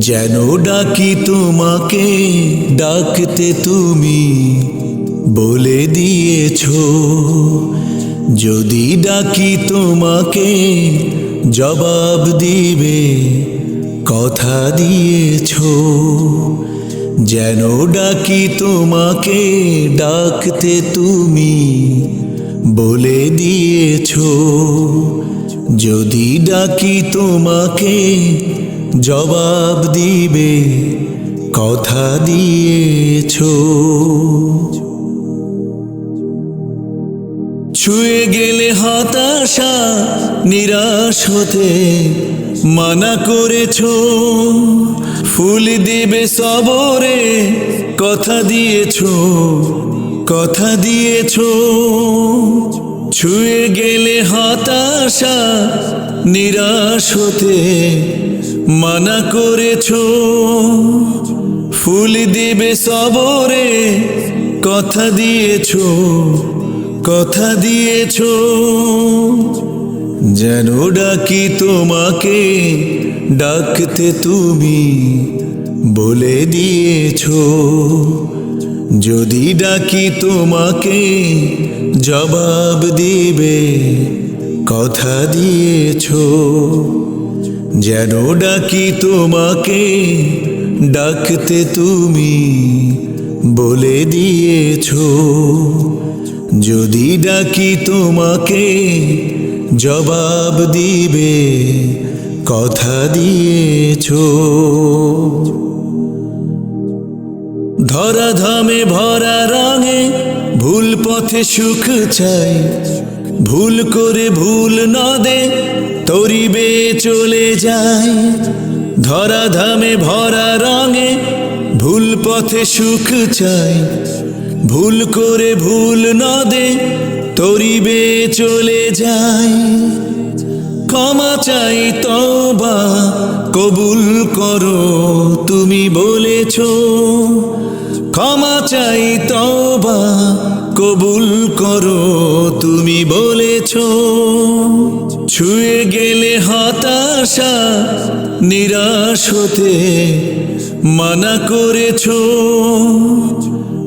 যেন ডাকি তোমাকে, ডাকতে তুমি বলে দিয়েছ। যদি ডাকি তোমাকে, জবাব দিবে, কথা দিয়েছ। যেন ডাকি তোমাকে, ডাকতে তুমি বলে দিয়েছ। যদি ডাকি তোমাকে জবাব দিবে, কথা দিয়েছ। ছুঁয়ে গেলে হতাশা, নিরাশ হতে মানা করেছ। ফুল দেবে সবরে, কথা দিয়েছ কথা দিয়েছ। ছুঁয়ে গেলে হতাশা, নিরাশ হতে মানা করেছ। ফুল দেবে সবরে, কথা দিয়েছ কথা দিয়েছ। যেন ডাকি তোমাকে, ডাকতে তুমি বলে দিয়েছ। যদি ডাকি তোমাকে, জবাব দিবে, কথা দিয়েছ। যেন ডাকি তোমাকে, ডাকতে তুমি বলে দিয়েছ। যদি ডাকি তোমাকে, জবাব দিবে, কথা দিয়েছ। ধরা ধামে ভরা রঙে ভুল পথে সুখ চাই। ভুল করে ভুল নদে তরিবে চলে যায় ধরা ধামে ভরা রঙে ভুল পথে সুখ চাই। ভুল করে ভুল নদে তরিবে চলে যায় ক্ষমা চাই তবা কবুল করো তুমি বলেছ। ক্ষমা চাই তবা কবুল করো তুমি বলেছ। ছুঁয়ে গেলে হতাশা, নিরাশ হতে মানা করেছ।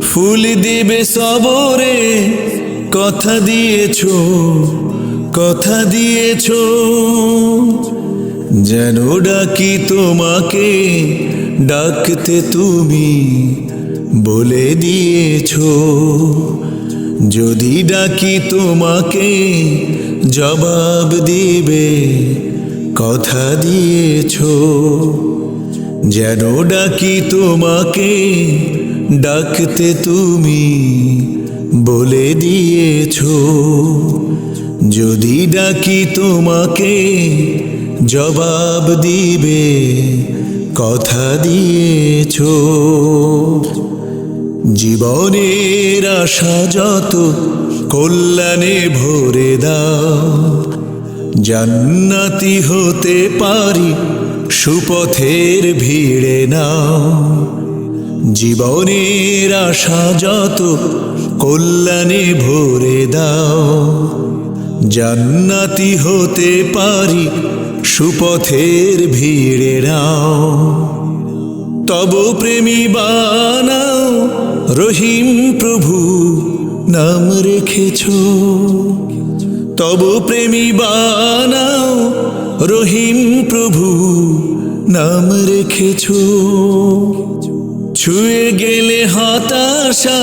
ফুল দেবে সবরে, কথা দিয়েছ কথা দিয়েছ। যেন ডাকি তোমাকে, ডাকতে তুমি বলে দিয়েছ, যদি ডাকি তোমাকে জবাব দিবে, কথা দিয়েছ। যেন ডাকি তোমাকে, ডাকতে তুমি বলে দিয়েছ। যদি ডাকি তোমাকে জবাব দিবে, কথা দিয়েছ। জীবনের আশা যত কল্যাণে ভরে দাও। জান্নাতি হতে পারি, সুপথের ভিড়ে নাও। জীবনের আশা যত কল্যাণে ভরে দাও। জান্নাতি হতে পারি, সুপথের ভিড়ে নাও। তব প্রেমী বানাও রহিম প্রভু, নাম রেখেছ। তব প্রেমী বানাও, রহিম প্রভু, নাম রেখেছ। ছুঁয়ে গেলে হতাশা,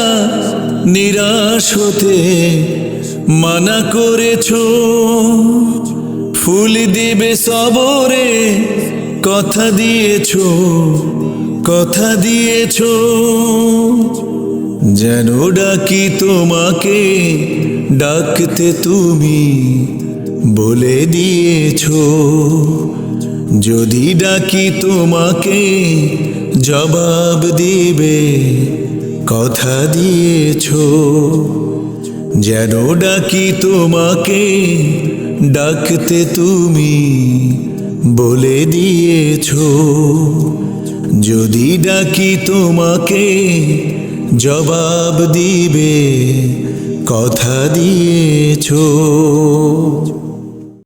নিরাশ হতে মানা করেছ। ফুল দেবে সবরে, কথা দিয়েছ কথা দিয়েছ। যেন ডাকি তোমাকে, ডাকতে তুমি বলে দিয়েছ। যদি ডাকি তোমাকে, জবাব দিবে, কথা দিয়েছ। যেন ডাকি তোমাকে, ডাকতে তুমি বলে দিয়েছ। যদি ডাকি তোমাকে জবাব দিবে কথা দিয়েছ।